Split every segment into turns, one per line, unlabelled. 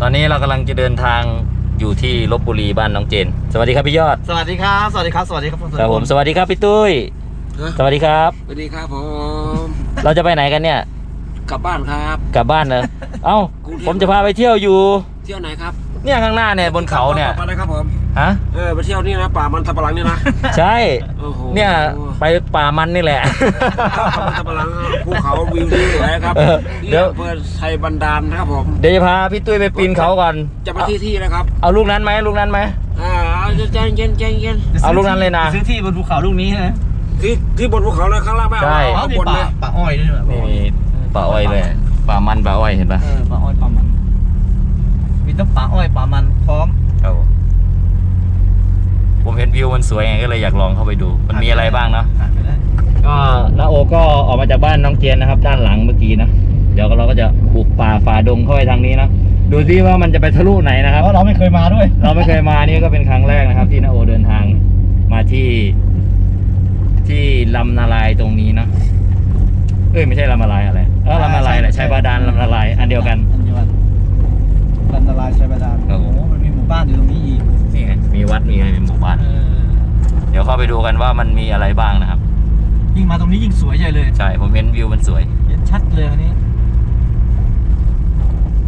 ตอนนี้เรากำลังจะเดินทางอยู่ที่ลบบุรีบ้านน้องเจน สวัสดีครับพี่ยอด
สวัสดีครับ สวัสดีครับ สวัสดีครับ
ครับผมสวัสดีครับพี่ตุ้ย สวัสดีครับ
สวัสดีครับผม
เราจะไปไหนกันเนี่ย
กลับบ้านครับ
กลับบ้านเหรอเอ้า
กรุงเทพ
ผมจะพาไปเที่ยวอยู่
เที่ยวไหนครับ
เนี่ยข้างหน้าเนี่ยบนเขาเนี่ย
กลับบ้นะครับผม
ฮะ
เออไปเที่ยวนี่นะป่ามันตะปะหลังนี่นะ
ใช่
โอ้โห
เนี่ยไป ป่ามันนี่แหละ
ป่ามันตะปะหลังภูเขาวิวดีเลยครับ
เออเดี๋
เดี๋
ย
ยว วเปิดไทยบันดาลนะครับผม
เดี๋ยวจะพาพี่ตุ้ยไปปีนเขาก่อน
จะไปที่ที่นะครับ
เอาลูกนั้นไหมลูกนั้นไหม
อ่าเอาใจเย็นใจเย็น
เอาลูกนั้นเลยนะ
ซื้อที่บนภูเขาลูกนี้ใช่ไหม
ที่ที่บนภูเขาเลยข้างล่างไม่เอา
ใช่
เอา
มี
บน
ป่า
เลย
ป่าอ้อยด้วยแบบ
นี่มีป่าอ้อยเลยป่ามันป่าอ้อยเห็นปะ
เออป่าอ้อยป่ามัน มีทั้งป่าอ้อยป่ามันพร้อม
ครับผมผมเห็นวิวมันสวยไงก็เลยอยากลองเข้าไปดู มันมีอะไรบ้างเนาะ
ผ่านไปได้
ก็นาโอก็ออกมาจากบ้านน้องเจนนะครับ ด้านหลังเมื่อกี้นะ เดี๋ยวเราก็จะบุกป่าฝ่าดงเข้าไปทางนี้นะดูซิว่ามันจะไปทะลุไหนนะครับ
เพราะเราไม่เคยมาด้วย
เราไม่เคยมานี่ก็เป็นครั้งแรกนะครับ ที่นาโอเดินทางมาที่ ที่ลำนาลายตรงนี้เนาะเอ้ยไม่ใช่ลำนาลายอะไรเออลำนาลายแหละใช้บาดาลลำนาลายอันเดียวกัน
อันเดียวกันลันตรายใช้บาดาล
ครับผม
โอ้มันมีหมู่บ้านอยู่ตรงนี้อีก
นี่ไงมีวัดมีอะไรเป็นหมู่บ้าน
เออ
เดี๋ยวเข้าไปดูกันว่ามันมีอะไรบ้างนะครับ
ยิ่งมาตรงนี้ยิ่งสวยใหญ่เลย
ใช่ ผมเห็นวิวมันสวย
เห็นชัดเลยอันนี้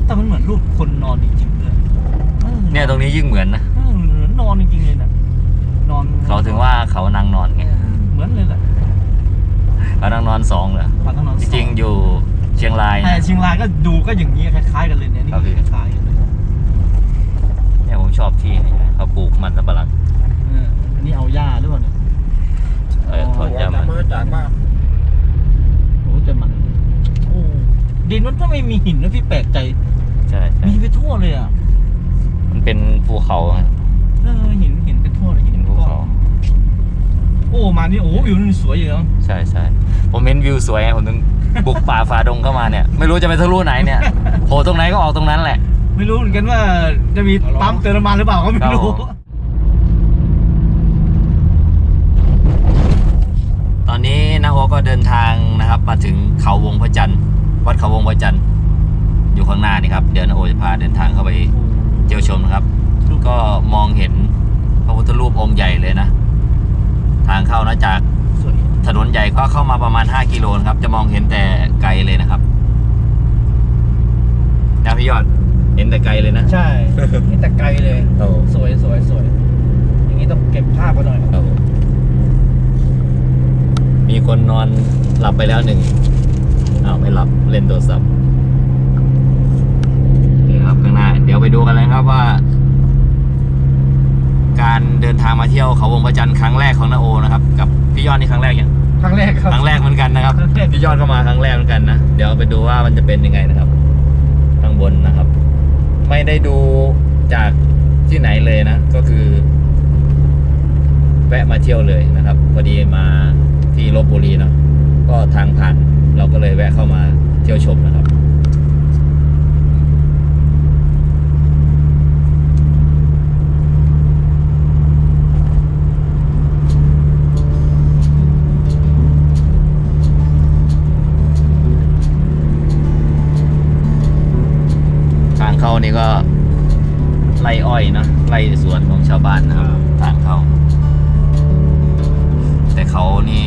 แต่มันเหมือนรูปคนนอนจริงๆเลยออ
เนี่ยตรงนี้ยิ่งเหมือนนะ
เออเหมือนนอนจริงๆเลยนะนอน
เขาถึงว่าเขานางนอนไง
เออเหมือนเลยแหละ
เขานางนอนสองเหรอ
มันต้องนอน
จริงๆอยู่เชียงราย
แต่
นะ
เชียงรายก็ดูก็อย่างนี้คล้ายๆกันเลยเนี่ยนี่
ครับพี่
คล้ายๆกันเลย
เนี่ยผมชอบที่นี่เขาปลูกมันสับปะหลัง
เอออันนี้เอาหญ้าหรือเปล่าเนี่ย
เออทอดยามัน
มาจากบ้าน
โอ้แต่มันโอ้ดินมันก็ไม่มีหินนะพี่แปลกใจ
ใช่ใช่
มีไปทั่วเลยอะ
มันเป็นภูเขาไง
เออหินหินไปทั่วเลยหิ
เป็นนภูเขา
โอ้มานี่โอ้วิวนี่สวยอยู่แล้ว
ใช่ใช่ผมเห็นวิวสวยไงผมถึงบุกป่าฝ่าดงเข้ามาเนี่ย ไม่รู้จะไปทะลุไหนเนี่ยโผล่ตรงไหนก็ออกตรงนั้นแหละ
ไม่รู้เหมือนกันว่าจะมีปั๊มเติมน้ำมันหรือเปล่าก็ไม่รู้
ครับผม ตอนนี้นาโอ ก็เดินทางนะครับ มาถึงเขาวงพระจันทร์วัดเขาวงพระจันทร์อยู่ข้างหน้านี่ครับ เดี๋ยวนาโอจะพาเดินทางเข้าไปเที่ยวชมนะครับ ก็มองเห็นพระพุทธรูปองค์ใหญ่เลยนะ ทางเข้านะจาก
สวย
ถนนใหญ่ก็เข้ามาประมาณ 5 กิโลนะครับ จะมองเห็นแต่ไกลเลยนะครับนะพี่ยอดเห็นแต่ไกลเลยนะ
ใช่นี่แต่ไกลเลย
โอ้
สวยสวยสวยอย่างนี้ต้องเก็บภาพมาหน่อย
ครับผ มมีคนนอนหลับไปแล้วหนึ่งอ้าวไม่หลับเล่นโทรศัพท์นี่ครับข้างหน้า เดี๋ยวไปดูกันเลยครับว่า การเดินทางมาเที่ยวเขาวงพระจันทร์ครั้งแรกของนาโอนะครับ กับพี่ยอดนี่ครั้งแรกยัง
ครั้งแรกครับ
ครั้งแรกเหมือนกันนะครับ
ครั้งแรก
พี่ยอดก็มาครั้งแรกเหมือนกันนะ เดี๋ยวไปดูว่ามันจะเป็นยังไงนะครับ ข้างบนนะครับ ไม่ได้ดูจากที่ไหนเลยนะ ก็คือ แวะมาเที่ยวเลยนะครับ พอดีมา ที่ลบบุรีเนาะก็ทางผ่านเราก็เลยแวะเข้ามาเที่ยวชมนะครับทางเข้านี่ก็ไร่อ้อยนะไร่สวนของชาวบ้านนะครับทางเข้า แต่เขานี่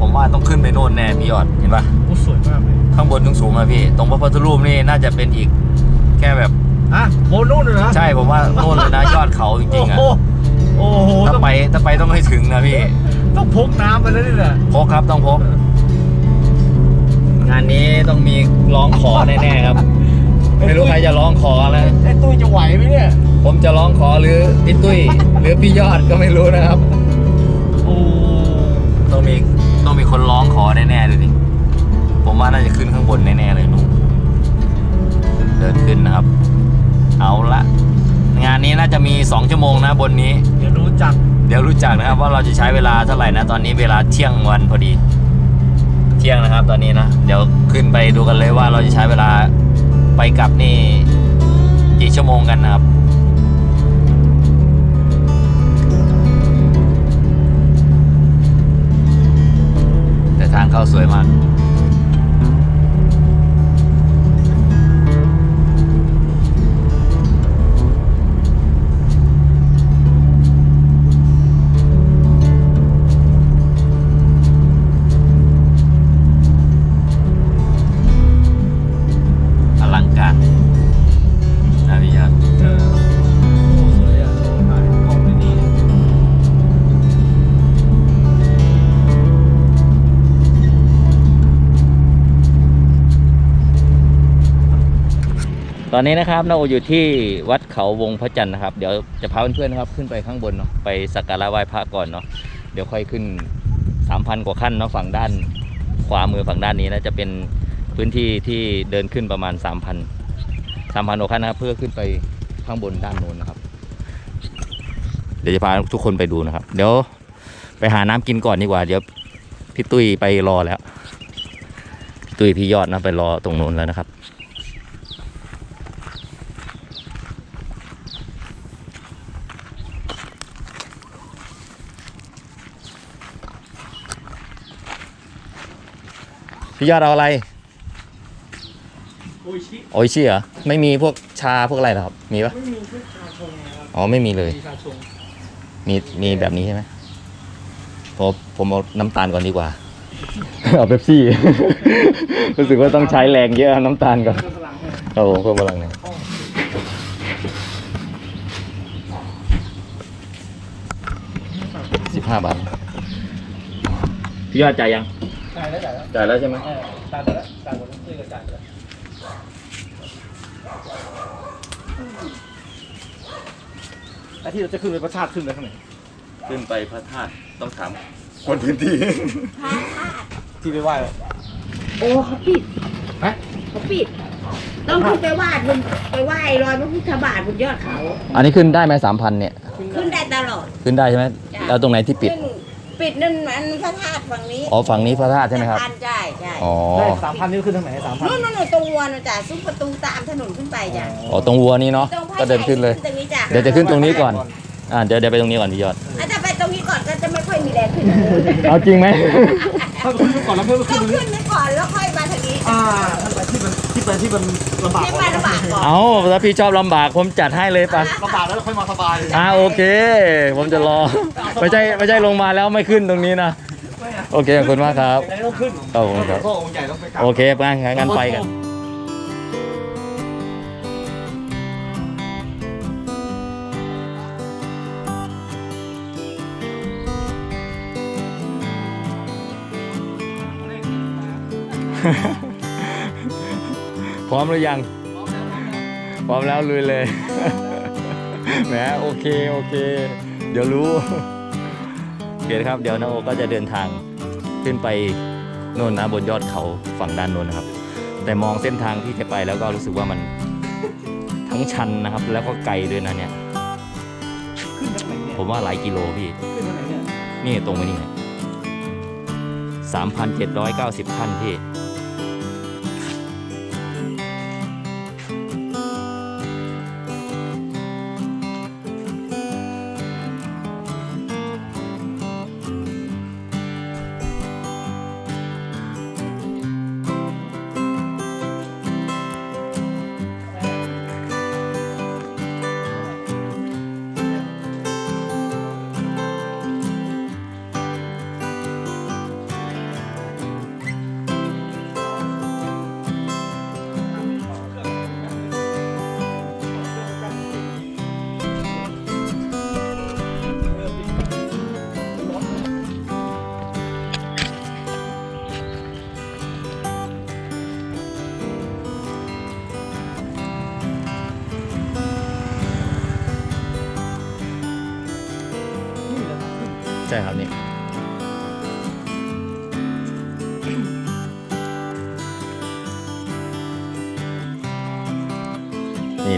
ผมว่าต้องขึ้นไปโน่นแน่พี่ยอดเห็นปะ
โอ้สวยมากเลย
ข้างบนสูงๆนะพี่ ตรงพระพุทธรูปนี่น่าจะเป็นอีก แค่แบบ
อะโบนู่นเลยนะ
ใช่ผมว่าโน่นเลยนะยอดเขาจริงๆอะ
โอ้โหโอ้โห
ถ้า
ต้อง
ไปถ้าไปต้องให้ถึงนะพี่
ต้องพกน้ำไปแล้วนี่แหละ
พกครับต้องพก งานนี้ต้องมีร้องขอแน่ๆครับ ไม่รู้ใครจะร้องขอแล้ว
ไอ้ตุ้ยจะไหวไหมเนี่ย
ผมจะร้องขอหรือพี่ตุ้ย หรือพี่ยอดก็ไม่รู้นะครับ
โอ้
ต้องมีต้องมีคนร้องขอแน่ๆเลยดิผมว่าน่าจะขึ้นข้างบนแน่ๆเลยหนูนเดินขึ้นนะครับ เอาละงานนี้น่าจะมี 2 ชั่วโมงนะบนนี้
เดี๋ยวรู้จัก
เดี๋ยวรู้จักนะครับว่าเราจะใช้เวลาเท่าไหร่นะ ตอนนี้เวลาเที่ยงวันพอดี เที่ยงนะครับ ตอนนี้นะ เดี๋ยวขึ้นไปดูกันเลยว่าเราจะใช้เวลาไปกลับนี่กี่ชั่วโมงกันนะครับ แต่ท ตอนนี้นะครับนาโออยู่ที่วัดเขาวงพระจันทร์นะครับ เดี๋ยวจะพาเพื่อนๆนะครับ ขึ้นไปข้างบนเนาะไปสักการะไหว้พระก่อนเนาะเดี๋ยวค่อยขึ้น 3,000 กว่าขั้นเนาะฝั่งด้านขวามือฝั่งด้านนี้นะจะเป็นพื้นที่ที่เดินขึ้นประมาณ 3,000 3,000กว่าขั้นนะครับ เพื่อขึ้นไปข้างบนด้านโน้นนะครับ เดี๋ยวจะพาทุกคนไปดูนะครับ เดี๋ยวไปหาน้ำกินก่อนดีกว่า เดี๋ยวพี่ตุ้ยไปรอแล้วพี่ตุ้ยพี่ยอดนะไปรอตรงโน้นแล้วนะครับ พี่ยอดเอาอะไร
โอ้ยชิ
โออิชิเหรอ ไม่มีพวกชาพวกอะไรเหรอครับ มีปะ
ไม่มีชุดชาชงนะครับ
อ๋อ ไม่มีเลย
มีชาชง
มีมีแบบนี้ใช่ไหมผมผมเอาน้ำตาลก่อนดีกว่า เอาเป๊ปซี่ รู้สึกว่าต้องใช้แรงเยอะเอาน้ำตาลก่อน
เพิ่มพลังให้
ครับผมเพิ่มพลังหน่อยสิบห้าบาท พี่ยอดจ่ายยัง
จ่ายแล้วจ่ายแล้ว
จ่ายแล้วใช่ไหม
เออจ่ายไปแล้วจ่ายหมดทั้งซื้อกับจ่ายไปแล้วไอ้ที่เราจะขึ้นไปพระธาตุขึ้นไปข้างไหน
ขึ้นไปพระธาตุต้องถามคนพื้นที่
ที่ไปไหว้
โอ้เขาปิด
ฮะ
เขาปิด ต้องขึ้นไปไหว้บนไปไหว้รอยพระพุทธบาทบนยอดเขา
อันนี้ขึ้นได้ไหมสามพันเนี่ย
ขึ้นได้ตลอด
ขึ้นได้ใช่ไหม
จ้ะ
แล้วตรงไหนที่ปิด
ซึ่ง ปิดนั่นมันพระธาตุฝั่งนี้
อ๋อฝั่งนี้พระธาตุใช่ไหมครับ
สะพานใช่ใช่
อ๋อ
ได้สามพันนี่ขึ้นทางไหนสามพัน
นู่นนู่นนู่นตรงวัวนะจ้ะซุ้มประตูตามถนนขึ้นไปจ้ะ
อ๋อตรงวัวนี้เนาะ
ตรงพระ
ก็เดินขึ้นเลย
ตรงนี้จ้ะ
เดี๋ยวจะขึ้นตรงนี้ก่อนอ่าเดี๋ยวเดี๋ยวไปตรงนี้ก่อนพี่ยอด
อาจจะไปตรงนี้ก่อนก็จะไม่ค่อยมีแรงขึ้นเลย
เอาจริงไหม
ถ้าขึ้นไปก่อนแล้วเพิ่ม
ต้
ขึ้
อนง
ตรงนี้
ขึ้นไปก่อนแล้วค่อยมาทางนี้
อ่าท่าน ไปที่มันที่ไปที่มันลำบาก
ที่
ก่อ
มานลำบากก่อน
เอาถ้าพี่ชอบลำบากผมจัดให้เลยปะ
ลำบากแล้วค่อยมาสบาย
อ่าโอเค ผมจะรอไม่ใช่ไม่ใช่ลงมาแล้วไม่ขึ้นตรงนี้นะโอเคขอบคุณมากครับ
ยังไงต้องขึ้น
ขอบคุณครับ
พ่อองค์ใหญ่ต้องไปกราบ
โอเคไปงั้นไปกันพ ร้อมหรือยัง พร้อมแล้วลุยเลย แหมโอเคโอเค เดี๋ยวรู้โอเคนะครับ เดี๋ยวนาโอก็จะเดินทางขึ้นไปโน่นนะบนยอดเขาฝั่งด้านโน้นนะครับ แต่มองเส้นทางที่จะไปแล้วก็รู้สึกว่ามันทั้งชันนะครับ แล้วก็ไกลด้วยนะเนี่ย ผมว่าหลายกิโลพี่
ขึ้นทางไหนเนี่ย
นี่ตรงไปนี่สามพันเจ็ดร้อยเก้าสิบขั้นพี่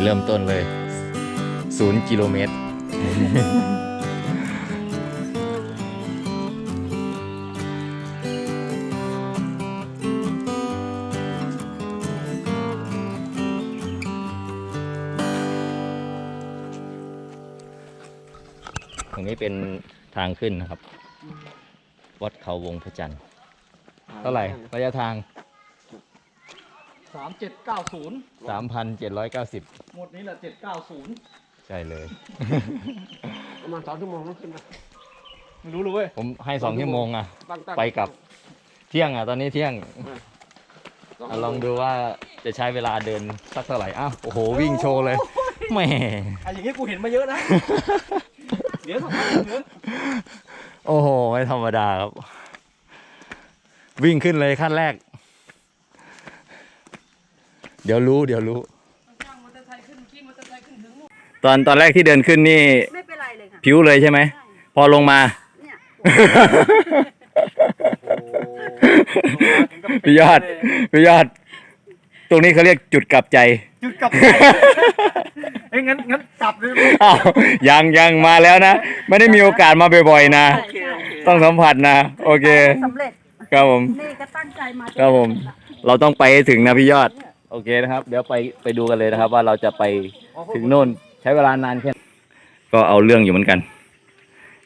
เริ่มต้นเลยศูนย์กิโลเมตร ตรงนี้เป็นทางขึ้นนะครับ วัดเขาวงพระจันทร์เท่าไหร่ระยะทาง
สามเจ็ดเก้าศูนย์
3,790
หมดนี้แหละเจ็ดเก้าศูนย์
ใช่เลย
ประมาณสองชั่วโมงต้องขึ้นนะ
ไม่รู้เลยเว้ย
ผมให้สองชั่วโมงอะ
ตั้งตั้ง
ไปกลับ เที่ยงอะ ตอนนี้เที่ยงอะลองดูว่าจะใช้เวลาเดินสักเท่าไหร่อ้าวโอ้โห วิ่งโชว์เลยแหม่
อะอย่างงี้กูเห็นมาเยอะนะ เดี๋ยวสักพักเดี๋ยว
โอ้โห ไม่ธรรมดาครับ วิ่งขึ้นเลยขั้นแรก เดี๋ยวรู้เดี๋ยวรู้
จ้างมอเต
ตอนตอนแรกที่เดินขึ้นนี่
ไม่เป็นไรเลยค่ะ
ผิวเลยใช่ไหม
ใช่
พอลงมา
เนี่ย
พี่ยอดพี่ยอด ตรงนี้เขาเรียกจุดกลับใจ
จุดกลับใจเอ้ยงั้นงั้นกลับเลย
อ้าวยังยังมาแล้วนะ ไม่ได้มีโอกาสมาบ่อยๆนะ
ใช่ใช่
ต้องสัมผัสนะ โอเค
สำเร็จ
ครับผม
นี่ก็ตั้งใจมา
ครับผม เราต้องไปให้ถึงนะพี่ยอด โอเคนะครับ เดี๋ยวไปไปดูกันเลยนะครับ ว่าเราจะไปถึงโน่นใช้เวลานานแค่ไหนก็เอาเรื่องอยู่เหมือนกัน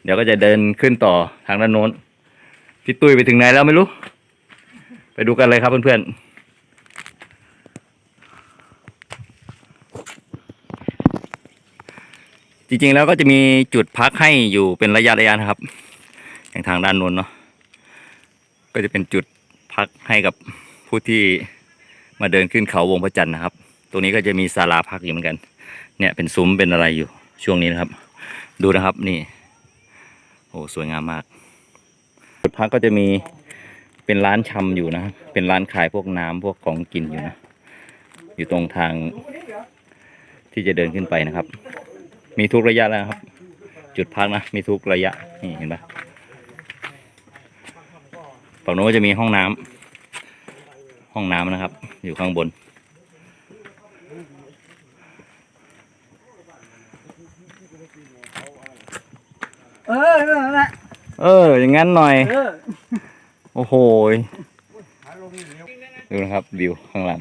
เดี๋ยวก็จะเดินขึ้นต่อทางด้านโน้นพี่ตุ้ยไปถึงไหนแล้วไม่รู้ ไปดูกันเลยครับเพื่อนๆจริงๆแล้วก็จะมีจุดพักให้อยู่เป็นระยะระยะนะครับ อย่างทางด้านโน้นเนาะก็จะเป็นจุดพักให้กับผู้ที่ มาเดินขึ้นเขาวงพระจันทร์นะครับ ตรงนี้ก็จะมีศาลาพักอยู่เหมือนกัน เนี่ยเป็นซุ้มเป็นอะไรอยู่ช่วงนี้นะครับ ดูนะครับนี่ โอ้สวยงามมากจุดพักก็จะมีเป็นร้านชำอยู่นะครับเป็นร้านขายพวกน้ำพวกของกินอยู่นะ อยู่ตรงทางที่จะเดินขึ้นไปนะครับ มีทุกระยะแล้วครับ จุดพักนะ มีทุกระยะ นี่เห็นปะฝั่งโน้นจะมีห้องน้ำ ห้องน้ำนะครับ อยู่ข้างบน
เออเออนะ
เออ อย่างนั้นหน่อย
เออ
โอ้โหยดูนะครับวิวข้างหลัง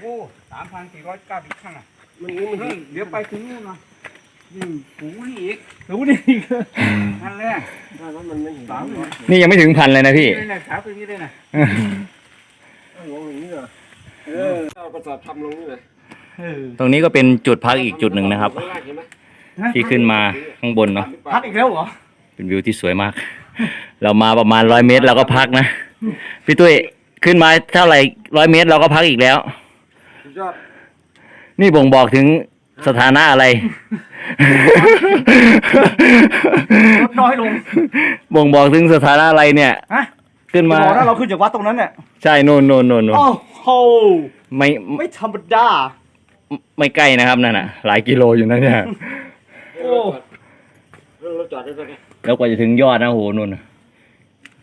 โอ้สามพันสี่ร้อยเก้าสิบข้างอะ มันนี่มันเดี๋ยวไปถึงนู่นนะ นี่หูนี่อีก
รู้ดิ
นั่นแหละถ้านั้นมันไม่สามร้อย
นี่ยังไม่ถึงพันเลยนะพี่
นี่นะขาไปนี่เลยนะลงอย่างนี้เหรอเออเอาประสาททำลงนี่เลย
เออ
ตรงนี้ก็เป็นจุดพักอีกจุดหนึ่งนะครับ
ไม่ได้เห็นไหม
ที่ขึ้นมาข้างบนเนาะ
พักอีกแล้วเหรอ
เป็นวิวที่สวยมาก เรามาประมาณร้อยเมตรเราก็พักนะพี่ตุ้ยขึ้นมาเท่าไหร่ร้อยเมตรเราก็พักอีกแล้ว
สุดยอด
นี่บ่งบอกถึง สถานะอะไร
ลดน้อยลง
บ่งบอกถึงสถานะอะไรเนี่ย
ฮะ
ขึ้นมา
บอกถ้าเราขึ้นจากวัดตรงนั้นเนี่ย
ใช่โน่นโน่นโน่นโน่น
โอ้โห
ไม่
ไม่ธรรมดา
ไม่ใกล้นะครับนั่นน่ะ หลายกิโลอยู่นะเนี่ย
โอ้
เรื่องรถจอดได้ไหม
แล้วกว่าจะถึงยอดนะโหนู่นน่ะ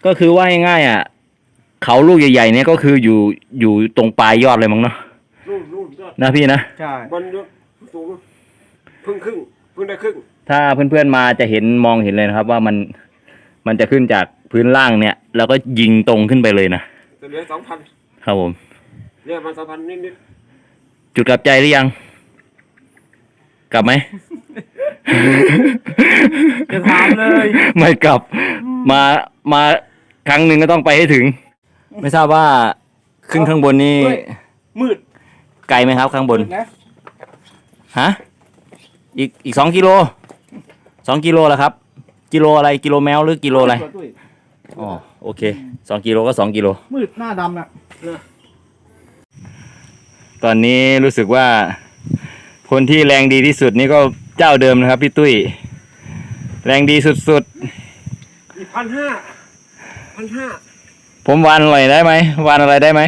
ก็คือว่าง่ายๆอะ เขาลูกใหญ่ๆเนี่ยก็คืออยู่อยู่ตรงปลายยอดเลยมั้งเนาะ
นู่นนู่นยอด
นะพี่นะ
ใช่
บนยอด สูงเพิ่งครึ่งเพิ่งได้ครึ่ง
ถ้าเพื่อนๆมาจะเห็นมองเห็นเลยนะครับ ว่ามันมันจะขึ้นจากพื้นล่างเนี่ย แล้วก็ยิงตรงขึ้นไปเลยนะ
จะเหลือสองพัน
ครับผม
เรียกมาสองพันนิด
จุดกลับใจหรือยัง กลับไหม
จะถามเลย
ไม่กลับมามาครั้งหนึ่งก็ต้องไปให้ถึง ไม่ทราบว่าขึ้นข้างบนนี่
มืด
ไกลไหมครับข้างบน
มืดนะ
ฮะอีกอีกสองกิโลสองกิโลแล้วครับ กิโลอะไรกิโลแมวหรือกิโลอะไร
ตุ้ย
อ๋อโอเคสองกิโลก็สองกิโล
มืดหน้าดำน่ะ
ตอนนี้รู้สึกว่า คนที่แรงดีที่สุดนี่ก็เจ้าเดิมนะครับ พี่ตุ้ย แรงดีสุด
ๆอีกพันห้าพันห้า
ๆผมวานอะไรได้ไหมวานอะไรได้ไหม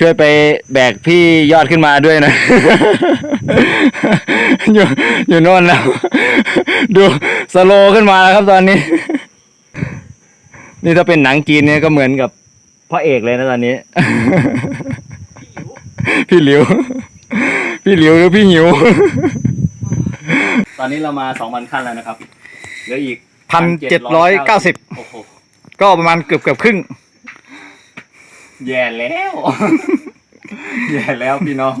ช่วยไปแบกพี่ยอดขึ้นมาด้วยนะ อยู่อยู่โน่นแล้ว ดูสโลว์ขึ้นมาแล้วครับตอนนี้ นี่ถ้าเป็นหนังจีนเนี่ยก็เหมือนกับพระเอกเลยนะตอนนี้ พี่หลิว พี่หลิวหรือพี่หิว ตอนนี้เรามาสองพันขั้นแล้วนะครับ เหลืออีก
พันเจ็ดร้อยเก้าสิบ
โอ้โห
ก็ประมาณเกือบเกือบครึ่ง
แย่แล้ว แย่แล้วพี่น้อง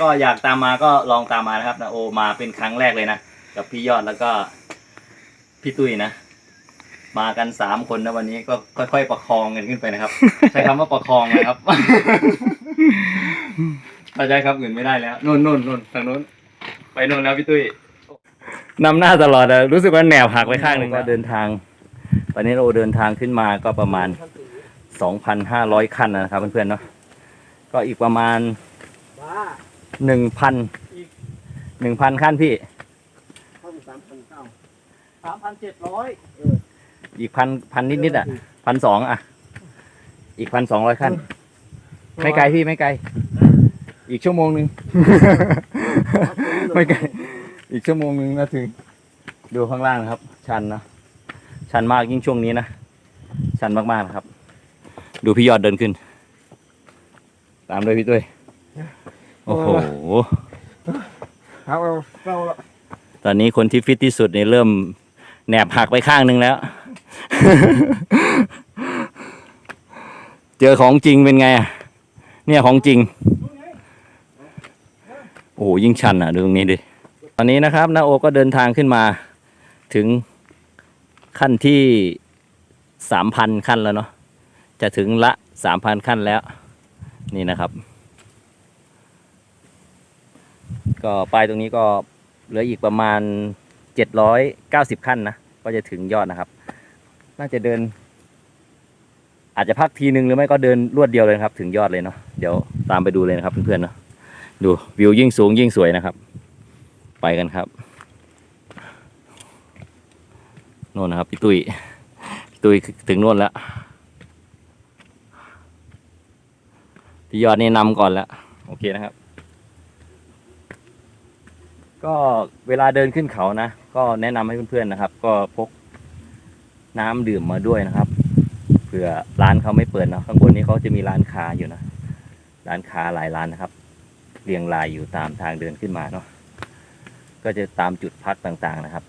ก็อยากตามมาก็ลองตามมานะครับนะโอมาเป็นครั้งแรกเลยนะ กับพี่ยอดแล้วก็ พี่ตุ้ยนะ มากันสามคนนะวันนี้ก็ค่อย ๆ ประคองกันขึ้นไปนะครับ ใช้คำว่าประคองนะครับเข้าใจครับอื่นไม่ได้แล้วนู่นนู่นนู่นทางนู้น ไปนู่นแล้วพี่ตุ้ยนำหน้าตลอดอะรู้สึกว่าแนวหักไปข้างหนึ่งก็เดินทางตอนนี้เราเดินทางขึ้นมาก็ประมาณ สองพันห้าร้อยขั้นนะครับเพื่อนๆเนาะก็อีกประมาณหนึ่งพันหนึ่งพันขั้นพี่
พันสามพันเก้า
สามพันเจ็ดร้อย
อีกพันพันนิดๆอะพันสองอะ อีกพันสองร้อยขั้นไม่ไกลพี่ไม่ไกล อีกชั่วโมงหนึ่ง ไม่ไกล อีกชั่วโมงหนึ่งนะถึง ดูข้างล่างนะครับ ชันนะ ชันมากยิ่งช่วงนี้นะ ชันมากๆนะครับ ดูพี่ยอดเดินขึ้น ตามด้วยพี่ตุ้ยโอ้โห
เอาเอาเราละ
ตอนนี้คนที่ฟิตที่สุดเนี่ยเริ่มแหนบหักไปข้างหนึ่งแล้ว เจอของจริงเป็นไงอะเนี่ยของจริง โอ้โหยิ่งชันอะ ดูตรงนี้ดิ ตอนนี้นะครับนาโอก็เดินทางขึ้นมา ถึงขั้นที่สามพันขั้นแล้วเนาะ จะถึงละสามพันขั้นแล้ว นี่นะครับ ก็ป้ายตรงนี้ก็เหลืออีกประมาณเจ็ดร้อยเก้าสิบขั้นนะ ก็จะถึงยอดนะครับ น่าจะเดิน อาจจะพักทีนึงหรือไม่ก็เดินรวดเดียวเลยครับ ถึงยอดเลยเนาะเดี๋ยวตามไปดูเลยนะครับเพื่อนๆเนาะดูวิวยิ่งสูงยิ่งสวยนะครับ ไปกันครับโน่นนะครับพี่ตุ้ยพี่ตุ้ยถึงโน่นแล้ว พี่ยอดนี่นำก่อนแล้ว โอเคนะครับ ก็เวลาเดินขึ้นเขานะ ก็แนะนำให้เพื่อนๆนะครับ ก็พกน้ำดื่มมาด้วยนะครับ เผื่อร้านเขาไม่เปิดเนาะข้างบนนี้เขาจะมีร้านค้าอยู่นะ ร้านค้าหลายร้านนะครับ เรียงรายอยู่ตามทางเดินขึ้นมาเนาะ ก็จะตามจุดพักต่างๆนะครับ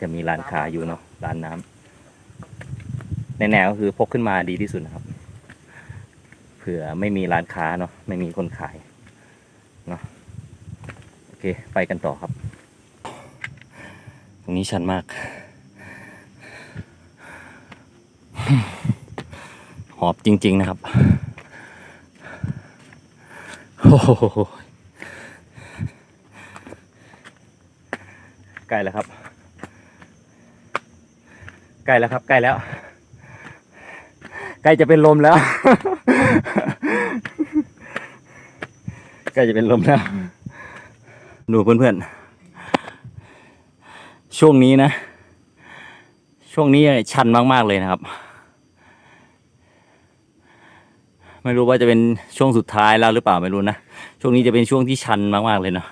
จะมีร้านค้าอยู่เนาะ ร้านน้ำในแนวก็คือพกขึ้นมาดีที่สุดนะครับ ผื่อไม่มีร้านค้าเนาะไม่มีคนขายเนาะโอเคไปกันต่อครับ ตรงนี้ชันมาก หอบจริง ๆ นะครับโอ้โหใกล้แล้วครับใกล้แล้วครับใกล้แล้วใกล้จะเป็นลมแล้ว ใก ล้จะเป็นลมแล้ว ดูเพื่อนๆ ช่วงนี้นะ ช่วงนี้ชันมากๆเลยนะครับ ไม่รู้ว่าจะเป็นช่วงสุดท้ายแล้วหรือเปล่าไม่รู้นะ ช่วงนี้จะเป็นช่วงที่ชันมากๆเลยเนาะ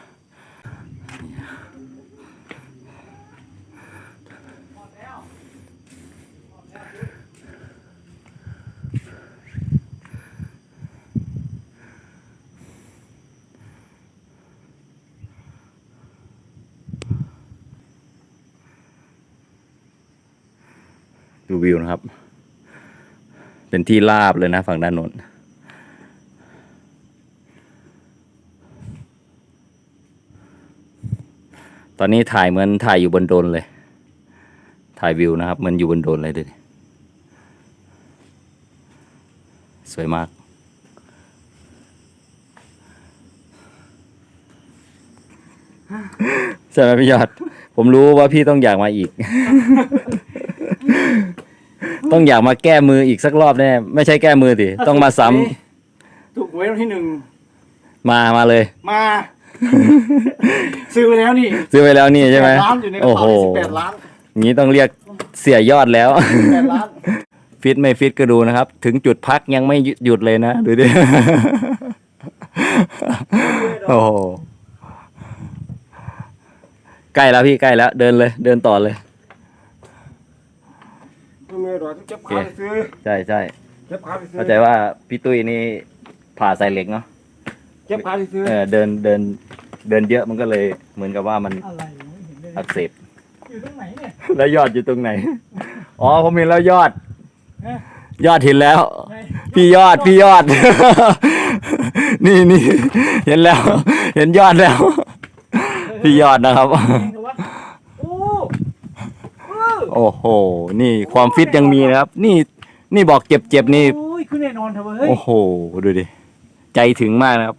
ดูวิวนะครับ เป็นที่ราบเลยนะ ฝั่งด้านโน้นตอนนี้ถ่ายเหมือนถ่ายอยู่บนโดรนเลย ถ่ายวิวนะครับ มันอยู่บนโดรนเลยดูดิสวยมาก ใช่ไหมพี่ยอด ผมรู้ว่าพี่ต้องอยากมาอีก ต้องอยากมาแก้มืออีกสักรอบแน่ไม่ใช่แก้มือสิต้องมาซ้ำ
ถูกหวยรางวัลที่หนึ่ง
มามาเลย
มา ซื้อไปแล้วนี่
ซื้อไปแล้วนี่ใช่ไหม
แปดล้านอยู่ในกระ
โอ้
เป๋า
โห
สิบแปดล้าน
งี้ต้องเรียกเสียยอดแล้ว
แปดล้าน
ฟิตไม่ฟิตก็ดูนะครับ ถึงจุดพักยังไม่หยุดเลยนะ ดูดิ โอ้โหใกล้แล้วพี่ใกล้แล้ว เดินเลย เดินต่อเลย
ไม่มีหรอกเจ็บขาไปซื้อ
ใช่ใช่
เจ็บขาไปซื้อ
เข้าใจว่าพี่ตุ้ยนี่ผ่าใส่เหล็กเนาะ
เจ็บขาไปซื้อ
เออเดินเดินเดินเยอะมันก็เลยเหมือนกับว่ามัน
อะไรไม่เห็นเลย
อักเสบ
อยู่ตรงไหนเนี่ย
แล้วยอดอยู่ตรงไหน อ๋อผมเห็นแล้วยอด
เอ๊ะ
ยอดเห็นแล้วพี่ยอดพี่ยอด นี่นี่เห็นแล้ว เห็นยอดแล้ว พี่ยอดนะครับ
เห็นเหรอวะโอ้เออ
โอ้โห นี่ความฟิตยังมีนะครับ นี่นี่บอกเจ็บเจ็บนี่
โอ้ยคือแน่นอนเถอะเว้ย
โอ้โห ดูดิ ใจถึงมากนะครับ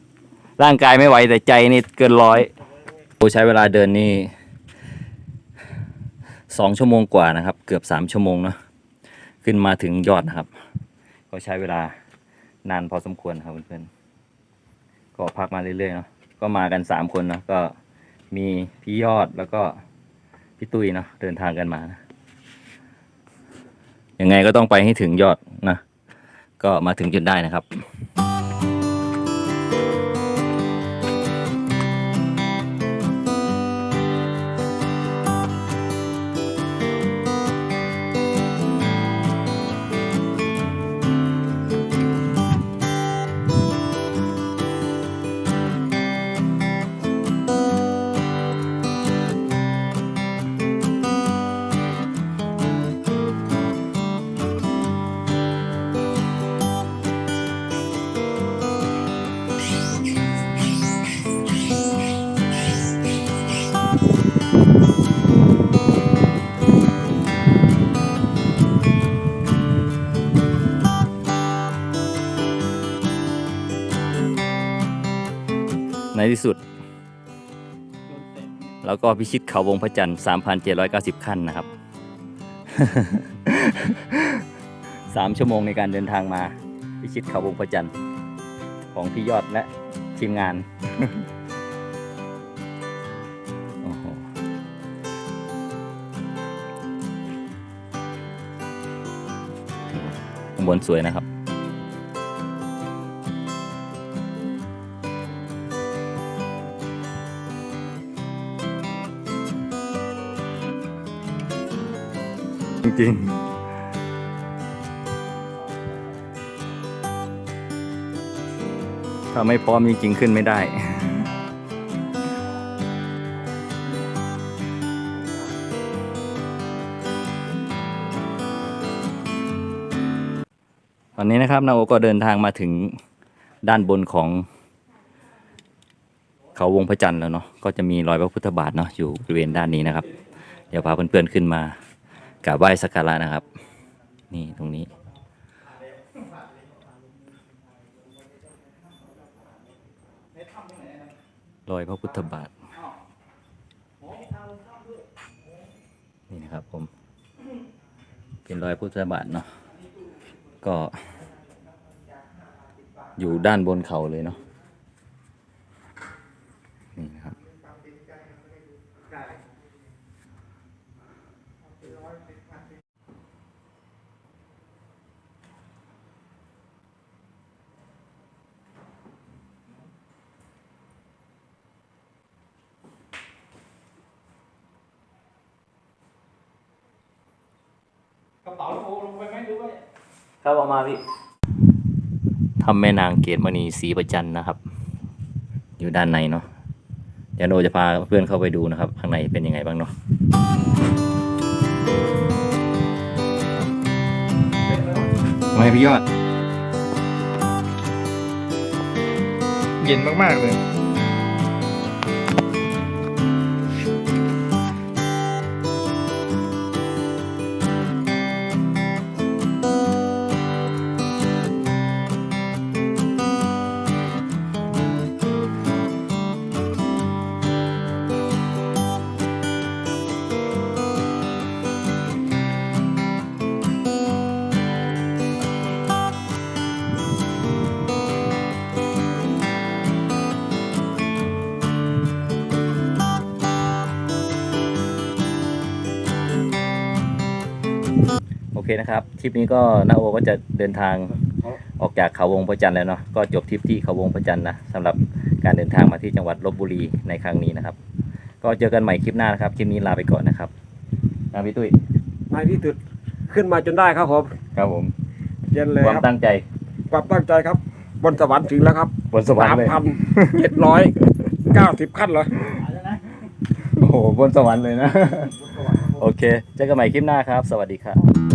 ร่างกายไม่ไหวแต่ใจนี่เกินร้อยโอ้ใช้เวลาเดินนี่สองชั่วโมงกว่านะครับ เกือบสามชั่วโมงเนอะขึ้นมาถึงยอดนะครับ ก็ใช้เวลานานพอสมควรครับเพื่อนๆก็พักมาเรื่อยๆเนาะก็มากันสามคนเนาะก็มีพี่ยอดแล้วก็พี่ตุ้ยเนาะเดินทางกันมานะ ยังไงก็ต้องไปให้ถึงยอดนะ ก็มาถึงจุดได้นะครับ ที่สุด แล้วก็พิชิตเขาวงพระจันทร์ 3,790 ขั้นนะครับสามชั่วโมงในการเดินทางมา พิชิตเขาวงพระจันทร์ ของพี่ยอดและทีมงานข้างบนสวยนะครับ จริง ถ้าไม่พร้อมจริงๆขึ้นไม่ได้ตอนนี้นะครับนาโอก็เดินทางมาถึงด้านบนของ เขาวงพระจันทร์แล้วเนาะก็จะมีรอยพระพุทธบาทเนาะอยู่บริเวณด้านนี้นะครับ เดี๋ยวพาเพื่อนๆขึ้นมา กราบไหว้สักการะนะครับ นี่ตรงนี้ รอยพระพุทธบาท นี่นะครับผม เป็นรอยพุทธบาทเนาะ ก็ อยู่ด้านบนเขาเลยเนาะ นี่นะครับ
กระ เป๋าโอลงไปไหมหรือว่า
ครับออกมาพี่ทำแม่นางเกตมณีสีประจันนะครับ อยู่ด้านในเนาะเดี๋ยวโนจะพาเพื่อนเข้าไปดูนะครับ ข้างในเป็นยังไงบ้างเนาะไม่พี่ยอด
เย็นมาก ๆ เลย
เคนะครับทริปนี้ก็นาโอก็จะเดินทางออกจากเขาวงพระจันทร์แล้วเนาะก็จบทริปที่เขาวงพระจันทร์นะสำหรับการเดินทางมาที่จังหวัดลบบุรีในครั้งนี้นะครับ ก็เจอกันใหม่คลิปหน้านะครับคลิปนี้ลาไปก่อนนะครับนะพี่ตุ้ย
ในที่สุดขึ้นมาจนได้ครับผม
ครับผม
เย็นเลย
ความ
ครับ
ตั้งใจ
ความตั้งใจครับ บนสวรรค์ถึงแล้วครับ
บนสวรร
สา
ค์
ม
เลย
พันเจ็ดร้อยเก้าสิบขั้นเหรอ
โอ้โหบนสวรรค์เลยนะ โอเคเจอกันใหม่คลิปหน้าครับ สวัสดีครับ